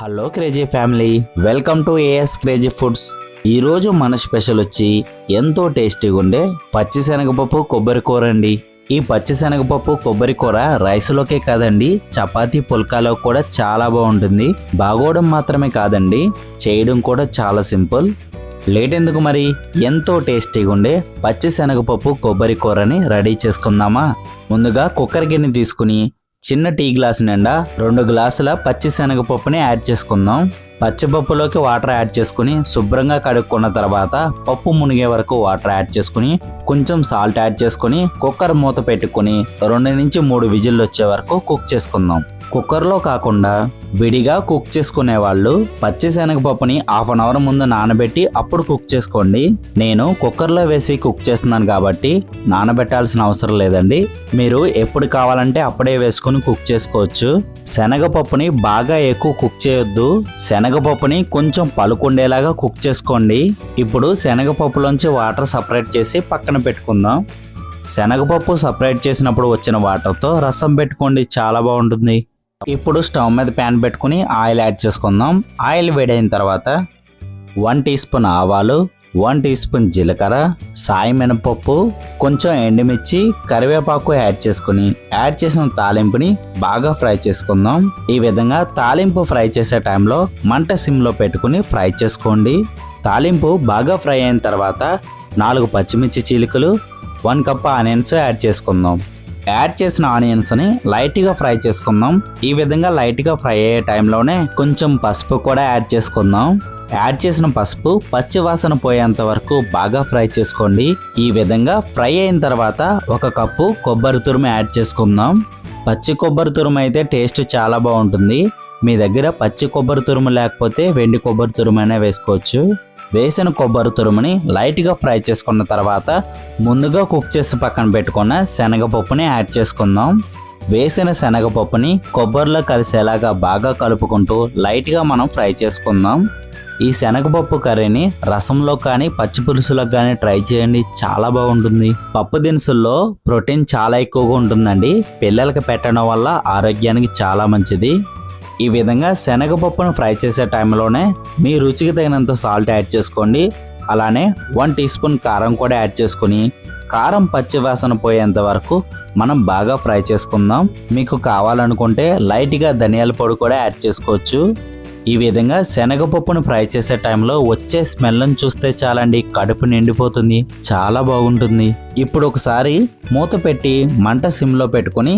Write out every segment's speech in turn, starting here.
Hello crazy family welcome to AS crazy foods. ఈరోజు మన special వచ్చి ఎంతో టేస్టీగా ఉండే పచ్చిశనగపప్పు కొబ్బరి కూర అండి. ఈ పచ్చిశనగపప్పు కొబ్బరి కూర రైస్లోకే కాదండి చపాతీ పుల్కాలో కూడా చాలా బాగుంటుంది. బాగోవడం మాత్రమే కాదండి చేయడం కూడా చాలా సింపుల్. లేట్ ఎందుకు మరి? ఎంతో టేస్టీగా ఉండే పచ్చిశనగపప్పు కొబ్బరి కూరని రెడీ చేసుకుందామా? ముందుగా కుక్కర్ గిన్నె తీసుకుని చిన్న టీ గ్లాస్ నిండా రెండు గ్లాసుల పచ్చి శనగపప్పుని యాడ్ చేసుకుందాం. పచ్చిపప్పులోకి వాటర్ యాడ్ చేసుకుని శుభ్రంగా కడుక్కున్న తర్వాత పప్పు మునిగే వరకు వాటర్ యాడ్ చేసుకుని కొంచెం సాల్ట్ యాడ్ చేసుకుని కుక్కర్ మూత పెట్టుకుని రెండు నుంచి మూడు విజిల్లు వచ్చే వరకు కుక్ చేసుకుందాం. కుక్కర్లో కాకుండా విడిగా కుక్ చేసుకునే వాళ్ళు పచ్చి శనగపప్పుని హాఫ్ అన్ అవర్ ముందు నానబెట్టి అప్పుడు కుక్ చేసుకోండి. నేను కుక్కర్లో వేసి కుక్ చేస్తున్నాను కాబట్టి నానబెట్టాల్సిన అవసరం లేదండి. మీరు ఎప్పుడు కావాలంటే అప్పుడే వేసుకుని కుక్ చేసుకోవచ్చు. శనగపప్పుని బాగా ఎక్కువ కుక్ చేయొద్దు. శనగపప్పుని కొంచెం పలుకుండేలాగా కుక్ చేసుకోండి. ఇప్పుడు శనగపప్పులోంచి వాటర్ సపరేట్ చేసి పక్కన పెట్టుకుందాం. శనగపప్పు సపరేట్ చేసినప్పుడు వచ్చిన వాటర్తో రసం పెట్టుకోండి. చాలా బాగుంటుంది. ఇప్పుడు స్టవ్ మీద ప్యాన్ పెట్టుకుని ఆయిల్ యాడ్ చేసుకుందాం. ఆయిల్ వేడైన తర్వాత వన్ టీ స్పూన్ ఆవాలు వన్ టీ స్పూన్ జీలకర్ర సాయి మినపప్పు కొంచెం ఎండుమిర్చి కరివేపాకు యాడ్ చేసుకుని యాడ్ చేసిన తాలింపుని బాగా ఫ్రై చేసుకుందాం. ఈ విధంగా తాలింపు ఫ్రై చేసే టైంలో మంట సిమ్లో పెట్టుకుని ఫ్రై చేసుకోండి. తాలింపు బాగా ఫ్రై అయిన తర్వాత నాలుగు పచ్చిమిర్చి చీలికలు వన్ కప్ ఆనియన్స్ యాడ్ చేసుకుందాం. యాడ్ చేసిన ఆనియన్స్ని లైట్గా ఫ్రై చేసుకుందాం. ఈ విధంగా లైట్గా ఫ్రై అయ్యే టైంలోనే కొంచెం పసుపు కూడా యాడ్ చేసుకుందాం. యాడ్ చేసిన పసుపు పచ్చి వాసన పోయేంత వరకు బాగా ఫ్రై చేసుకోండి. ఈ విధంగా ఫ్రై అయిన తర్వాత ఒక కప్పు కొబ్బరి తురుము యాడ్ చేసుకుందాం. పచ్చి కొబ్బరి తురుము అయితే టేస్ట్ చాలా బాగుంటుంది. మీ దగ్గర పచ్చి కొబ్బరి తురుము లేకపోతే వెండి కొబ్బరి తురుము అయినా వేసుకోవచ్చు. వేసిన కొబ్బరి తురుముని లైట్గా ఫ్రై చేసుకున్న తర్వాత ముందుగా కుక్ చేసి పక్కన పెట్టుకున్న శనగపప్పుని యాడ్ చేసుకుందాం. వేసిన శనగపప్పుని కొబ్బరిలో కలిసేలాగా బాగా కలుపుకుంటూ లైట్గా మనం ఫ్రై చేసుకుందాం. ఈ శనగపప్పు కర్రీని రసంలో కానీ పచ్చి పులుసులో కానీ ట్రై చేయండి. చాలా బాగుంటుంది. పప్పు దినుసుల్లో ప్రోటీన్ చాలా ఎక్కువగా ఉంటుందండి. పిల్లలకి పెట్టడం వల్ల ఆరోగ్యానికి చాలా మంచిది. ఈ విధంగా శనగపప్పును ఫ్రై చేసే టైంలోనే మీ రుచికి తగినంత సాల్ట్ యాడ్ చేసుకోండి. అలానే వన్ టీ స్పూన్ కారం కూడా యాడ్ చేసుకుని కారం పచ్చి వాసన పోయేంత వరకు మనం బాగా ఫ్రై చేసుకుందాం. మీకు కావాలనుకుంటే లైట్గా ధనియాల పొడి కూడా యాడ్ చేసుకోవచ్చు. ఈ విధంగా శనగపప్పును ఫ్రై చేసే టైంలో వచ్చే స్మెల్ని చూస్తే చాలండి కడుపు నిండిపోతుంది చాలా బాగుంటుంది. ఇప్పుడు ఒకసారి మూత పెట్టి మంట సిమ్లో పెట్టుకొని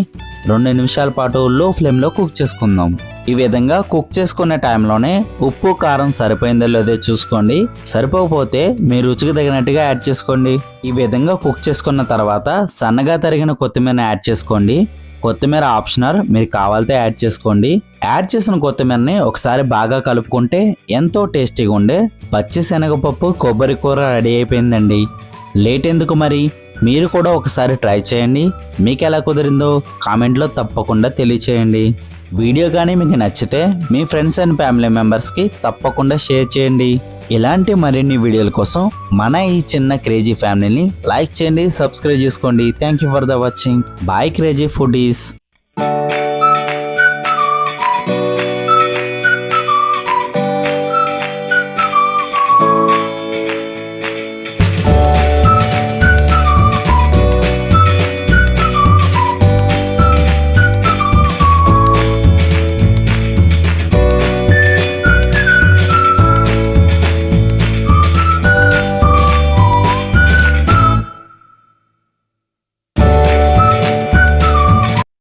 రెండు నిమిషాల పాటు లో ఫ్లేమ్లో కుక్ చేసుకుందాం. ఈ విధంగా కుక్ చేసుకునే టైంలోనే ఉప్పు కారం సరిపోయిందో లేదో చూసుకోండి. సరిపోకపోతే మీ రుచికి తగినట్టుగా యాడ్ చేసుకోండి. ఈ విధంగా కుక్ చేసుకున్న తర్వాత సన్నగా తరిగిన కొత్తిమీర యాడ్ చేసుకోండి. కొత్తిమీర ఆప్షనల్ మీరు కావాలితే యాడ్ చేసుకోండి. యాడ్ చేసిన కొత్తిమీరని ఒకసారి బాగా కలుపుకుంటే ఎంతో టేస్టీగా ఉండే పచ్చి శనగపప్పు కొబ్బరి కూర రెడీ అయిపోయిందండి. లేట్ ఎందుకు మరి? మీరు కూడా ఒకసారి ట్రై చేయండి. మీకు ఎలా కుదిరిందో కామెంట్లో తప్పకుండా తెలియచేయండి. వీడియో కానీ మీకు నచ్చితే మీ ఫ్రెండ్స్ అండ్ ఫ్యామిలీ మెంబర్స్కి తప్పకుండా షేర్ చేయండి. ఇలాంటి మరిన్ని వీడియోల కోసం మన ఈ చిన్న క్రేజీ ఫ్యామిలీని లైక్ చేయండి సబ్స్క్రైబ్ చేసుకోండి. Thank you for the watching. Bye crazy foodies